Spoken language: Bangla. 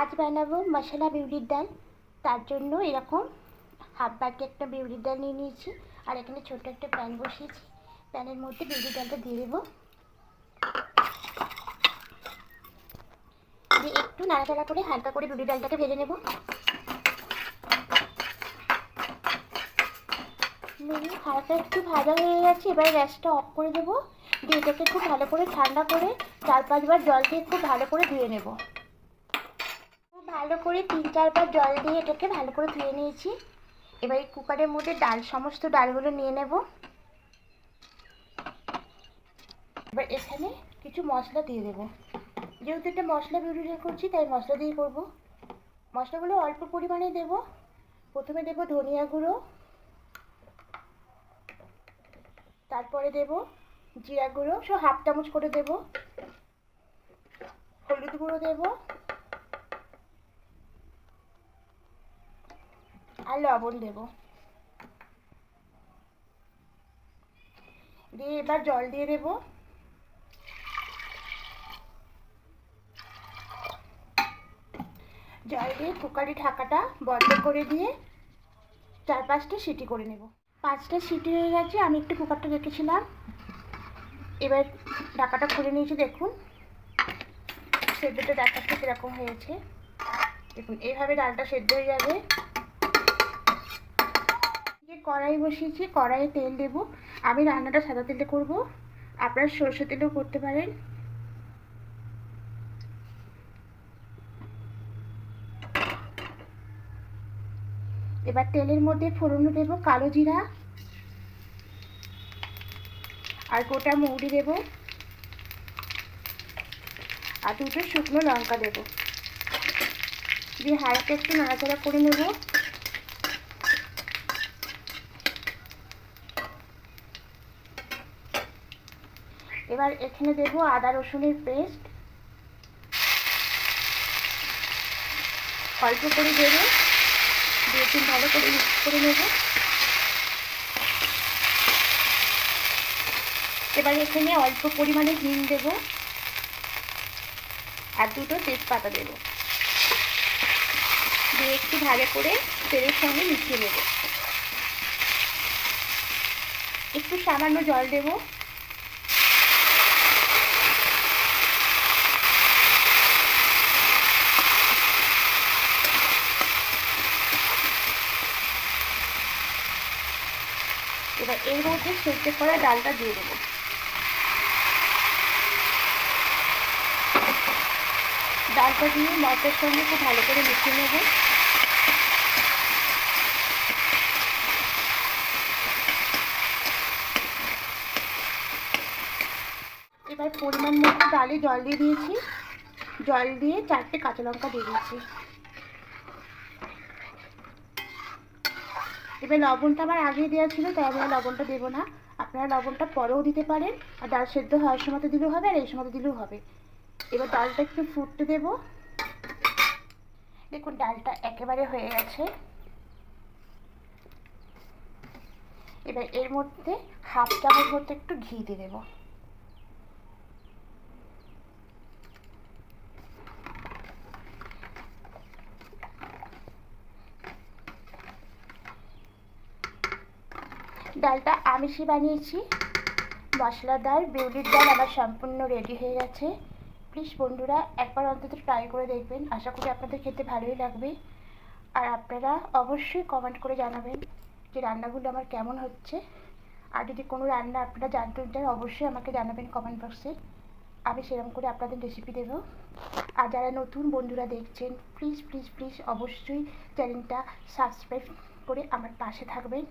আজ বানাবো মশলা বিউলির ডাল। তার জন্য এরকম হাফ বাটি একটা বিউলির ডাল নিয়ে নিয়েছি। আর এখানে ছোট্ট একটা প্যান বসিয়েছি। প্যানের মধ্যে বিউলির ডালটা দিয়ে দেবো। দিয়ে একটু নাড়াচাড়া করে হালকা করে বিউলির ডালটাকে ভেজে নেব। হালকা একটু ভাজা হয়ে গেছে, এবার গ্যাসটা অফ করে দেবো। দিয়ে এটাকে খুব ভালো করে ঠান্ডা করে চার পাঁচবার জল দিয়ে খুব ভালো করে ধুয়ে নেব। ভালো করে তিন, চারবার জল দিয়ে এটাকে ভালো করে ধুয়ে নিয়েছি। এবার এই কুকারের মধ্যে ডাল, সমস্ত ডালগুলো নিয়ে নেব। এবার এখানে কিছু মশলা দিয়ে দেবো। যেহেতু এটা মশলা বিউরিটা করছি, তাই মশলা দিয়ে করব। মশলাগুলো অল্প পরিমাণে দেব। প্রথমে দেব ধনিয়া গুঁড়ো। তারপরে দেব জিরা গুঁড়ো। সব হাফ চামচ করে দেব। হলুদ গুঁড়ো দেব। আর লবণ দেব। দিয়ে এবার জল দিয়ে দেবো। জল দিয়ে কুকারি ঢাকাটা বন্ধ করে দিয়ে চার পাঁচটা সিটি করে নেব। পাঁচটা সিটি হয়ে গেছে, আমি একটু কুকারটা রেখেছিলাম এবার ঢাকাটা খুলে নিয়েছি, দেখুন। সেদ্ধটা দেখাচ্ছে কীরকম হয়েছে। দেখুন, এইভাবে ডালটা সেদ্ধ হয়ে যাবে। কড়াই বসিয়েছি, কড়াইয়ে তেল দেবো। আমি রান্নাটা সাদা তেলে করব। আপনারা সরষে তেলেও করতে পারেন। এবার তেলের মধ্যে ফোড়ন দেব, কালো জিরা। আর গোটা মৌরি দেব। আর দুটো শুকনো লঙ্কা দেব। দিয়ে হালকা একটু নাড়াচাড়া করে নেব। এবার এখানে দেব আদা রসুনের পেস্ট। অল্প করে দেবো। দিয়ে তিন ভালো করে মিক্স করে নেব। এবার এখানে অল্প পরিমাণে হিং দেব। আর দুটো তেজপাতা দেব। দিয়ে একটু ভালো করে তেলের সঙ্গে মিশিয়ে নেব। একটু সামান্য জল দেবো। এবার এর মধ্যে সেদ্ধ করা ডালটা দিয়ে দেবো। ডালটা দিয়ে মাছের সঙ্গে খুব ভালো করে মিশিয়ে নেব। এবার পরিমাণ মতো ডালে জল দিয়ে দিয়েছি। জল দিয়ে চারটে কাঁচা লঙ্কা দিয়ে দিয়েছি। এবার লবণটা আমার আগেই দেওয়া ছিল, তাই আমি লবণটা দেবো না। আপনারা লবণটা পরেও দিতে পারেন, আর ডাল সেদ্ধ হওয়ার সময় দিলেও হবে, আর এই সময় দিলেও হবে। এবার ডালটা একটু ফুটতে দেব। দেখুন, ডালটা একেবারে হয়ে গেছে। এবার এর মধ্যে হাফ চামচ মতো একটু ঘি দিয়ে দেবো। ডালটা আমিষি বানিয়েছি। মশলা, ডাল, বিউলির ডাল আমার সম্পূর্ণ রেডি হয়ে গেছে। প্লিজ বন্ধুরা, একবার অন্তত ট্রাই করে দেখবেন। আশা করি আপনাদের খেতে ভালোই লাগবে। আর আপনারা অবশ্যই কমেন্ট করে জানাবেন যে রান্নাগুলো আমার কেমন হচ্ছে। আর যদি কোনো রান্না আপনারা জানতে চান, অবশ্যই আমাকে জানাবেন কমেন্ট বক্সে আমি সেরকম করে আপনাদের রেসিপি দেবো। আর যারা নতুন বন্ধুরা দেখছেন প্লিজ প্লিজ প্লিজ অবশ্যই চ্যানেলটা সাবস্ক্রাইব করে আমার পাশে থাকবেন।